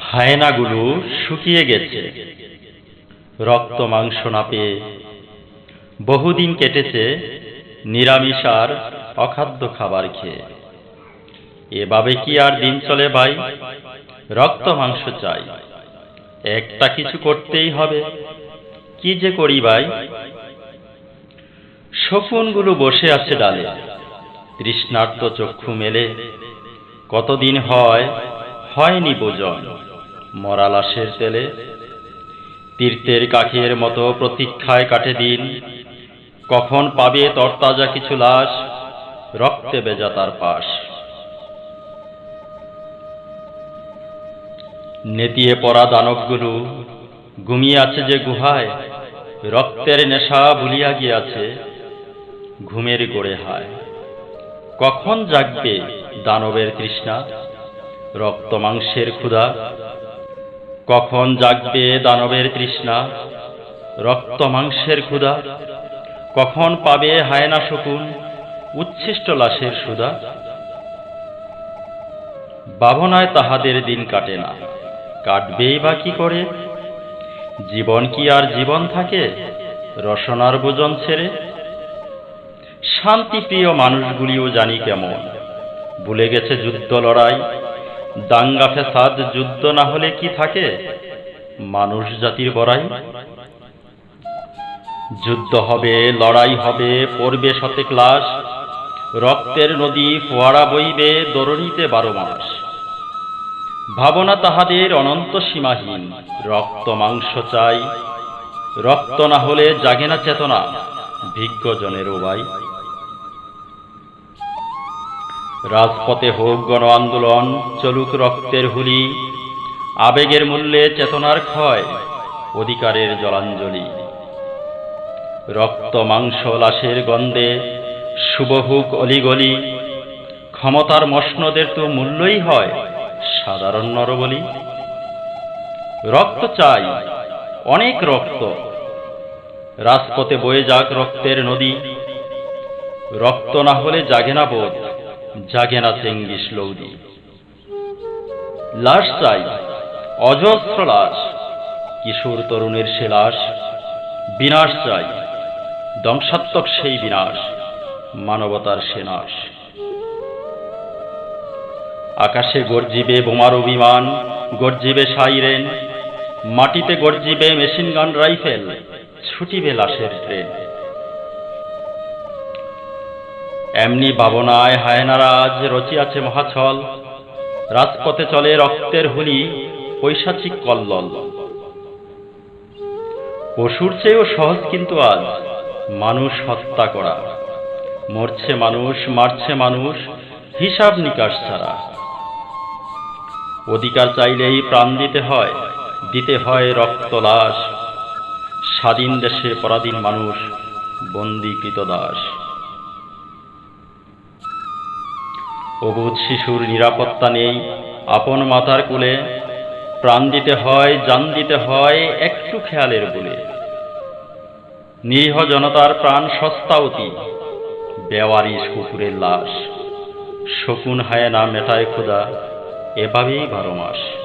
হায়নাগুলো শুকিয়ে গেছে। রক্ত মাংস না পেয়ে বহুদিন কেটেছে নিরামিষ আর অখাদ্য খাবার খেয়ে। এভাবে কি আর দিন চলে ভাই? রক্ত মাংস চাই। একটা কিছু করতেই হবে। কি যে করি ভাই? শকুনগুলো বসে আছে ডালে। তৃষ্ণার্ত চক্ষু মেলে। কতদিন হয়? হয়নি ভোজন। মরা লাশের তেলে। তীর্থের কাঠের মতো প্রতীক্ষায় কাটে দিন। কখন পাবে তরতাজা কিছু লাশ? রক্তে বেজা তার পাশ। নেতিয়ে পড়া দানবগুলো ঘুমিয়ে আছে যে গুহায়। রক্তের নেশা ভুলিয়া গিয়াছে, ঘুমের গড়ে হায়। কখন জাগবে দানবের তৃষ্ণা, রক্ত মাংসের ক্ষুধা? কখন জাগবে দানবের তৃষ্ণা, রক্ত মাংসের ক্ষুধা? কখন পাবে হায়না শকুন, উচ্ছিষ্ট লাশের সুদা ভাবনায় তাহাদের দিন কাটে না। কাটবেই বা কি করে? জীবন কি আর জীবন থাকে? রসনার ভোজন ছেড়ে? শান্তিপ্রিয় মানুষগুলিও জানি কেমন। ভুলে গেছে যুদ্ধ লড়াই। দাঙ্গা ফেসাদ যুদ্ধ না হলে কি থাকে? মানুষ জাতির বড়াই। যুদ্ধ হবে, লড়াই হবে, পড়বে শতে ক্লাস। রক্তের নদী ফোয়ারা বইবে দরণিতে বারো মাস। ভাবনা তাহাদের অনন্ত সীমাহীন। রক্ত মাংস চাই। রক্ত না হলে জাগে না চেতনা। ভিজ্ঞজনের ভাই রাজপথে হোক গণ আন্দোলন, চলুক রক্তের হুলি। আবেগের মূল্যে চেতনার ক্ষয়, অধিকারের জলাঞ্জলি। রক্ত মাংস লাশের গন্ধে শুভ হুক অলিগলি। ক্ষমতার মসনদের তো মূল্যই হয়। সাধারণ নরবলি। রক্ত চাই, অনেক রক্ত। রাজপথে বয়ে যাক রক্তের নদী। রক্ত না হলে জাগে না বোধ, জাগে না চেঙ্গিস লৌদি। লাশ চাই, অজস্র লাশ, কিশোর তরুণের সে লাশ। বিনাশ চাই, ধ্বংসাত্মক সেই বিনাশ, মানবতার সে নাশ। আকাশে গর্জিবে বোমার অভিমান, গর্জিবে সাইরেন, মাটিতে গর্জিবে মেশিন গান রাইফেল, ছুটিবে লাশের ট্রেন। এমনি ভাবনায় হায়নারা আজ রচিয়াছে মহাছল, রাজপথে চলে রক্তের হুলি, পৈশাচিক কল্লল। পশুর চেয়েও সহজ কিন্তু আজ, মানুষ হত্যা করা। মরছে মানুষ, মারছে মানুষ, হিসাব নিকাশ ছাড়া। অধিকার চাইলেই প্রাণ দিতে হয় দিতে হয় রক্ত লাশ। স্বাধীন দেশে পরাধীন মানুষ, বন্দীকৃত দাস। অবুধ শিশুর নিরাপত্তা নেই, আপন মাতার কুলে। প্রাণ দিতে হয়, জান দিতে হয়, একটু খেয়ালের বলে। নিরীহ জনতার প্রাণ সস্তা অতি, বেওয়ারিশ কুকুরের লাশ। শকুন হায় না মেটায় ক্ষুদা এভাবেই বারো মাস।